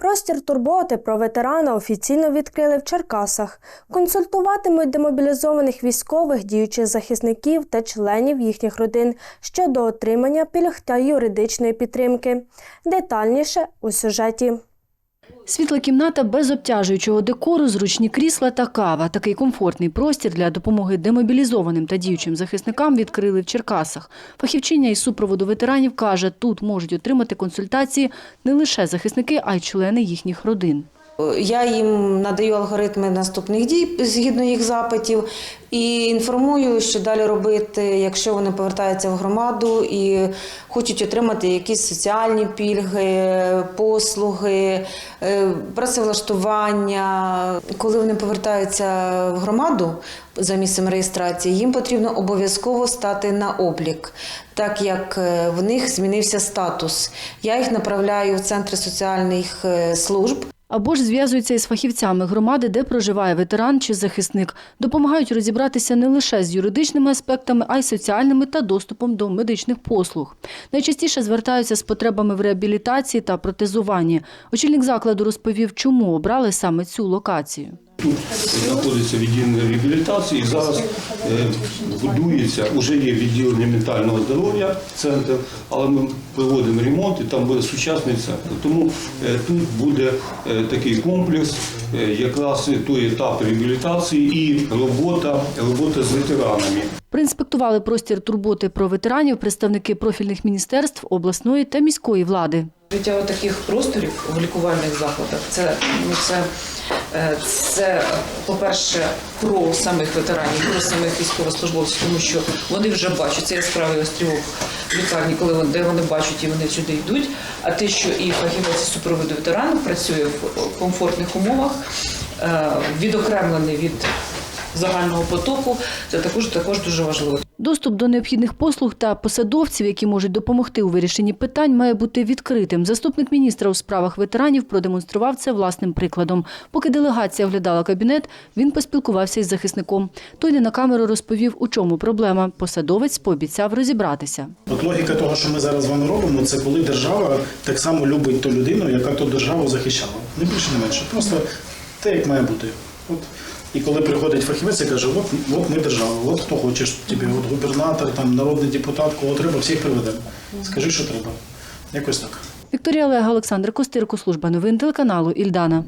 Простір турботи про ветерана офіційно відкрили в Черкасах. Консультуватимуть демобілізованих військових, діючих захисників та членів їхніх родин щодо отримання пільг та юридичної підтримки. Детальніше у сюжеті. Світла кімната без обтяжуючого декору, зручні крісла та кава. Такий комфортний простір для допомоги демобілізованим та діючим захисникам відкрили в Черкасах. Фахівчиня із супроводу ветеранів каже, тут можуть отримати консультації не лише захисники, а й члени їхніх родин. Я їм надаю алгоритми наступних дій згідно їх запитів і інформую, що далі робити, якщо вони повертаються в громаду і хочуть отримати якісь соціальні пільги, послуги, е, працевлаштування. Коли вони повертаються в громаду за місцем реєстрації, їм потрібно обов'язково стати на облік, так як е, в них змінився статус. Я їх направляю в центри соціальних е, служб. Або ж зв'язуються із фахівцями громади, де проживає ветеран чи захисник. Допомагають розібратися не лише з юридичними аспектами, а й соціальними та доступом до медичних послуг. Найчастіше звертаються з потребами в реабілітації та протезуванні. Очільник закладу розповів, чому обрали саме цю локацію. Тут знаходиться відділення реабілітації. і Зараз е, будується, вже є відділення ментального здоров'я, центр, але ми проводимо ремонт і там буде сучасний центр. Тому е, тут буде е, такий комплекс, е, якраз той етап реабілітації і робота, робота з ветеранами. Проінспектували простір турботи про ветеранів представники профільних міністерств, обласної та міської влади. Життя таких просторів в лікувальних закладах це, ну, це, це, по-перше, про самих ветеранів, про самих військовослужбовців, тому що вони вже бачать цей яскравий острівок в лікарні, коли вони, де вони бачать і вони сюди йдуть. А те, що і фахівець супроводу ветеранів працює в комфортних умовах, е, відокремлений від загального потоку, це також, також дуже важливо. Доступ до необхідних послуг та посадовців, які можуть допомогти у вирішенні питань, має бути відкритим. Заступник міністра у справах ветеранів продемонстрував це власним прикладом. Поки делегація оглядала кабінет, він поспілкувався із захисником. Той не на камеру розповів, у чому проблема. Посадовець пообіцяв розібратися. От логіка того, що ми зараз з вами робимо, це коли держава так само любить ту людину, яка ту державу захищала. Не більше, не менше. Просто те, як має бути. От. І коли приходить фахівець і каже, от, от ми держава, от хто хоче, тобі, от губернатор, там, народний депутат, кого треба, всіх приведемо. Скажи, що треба. Якось так. Вікторія Олега, Олександр Костирко, служба новин телеканалу Ільдана.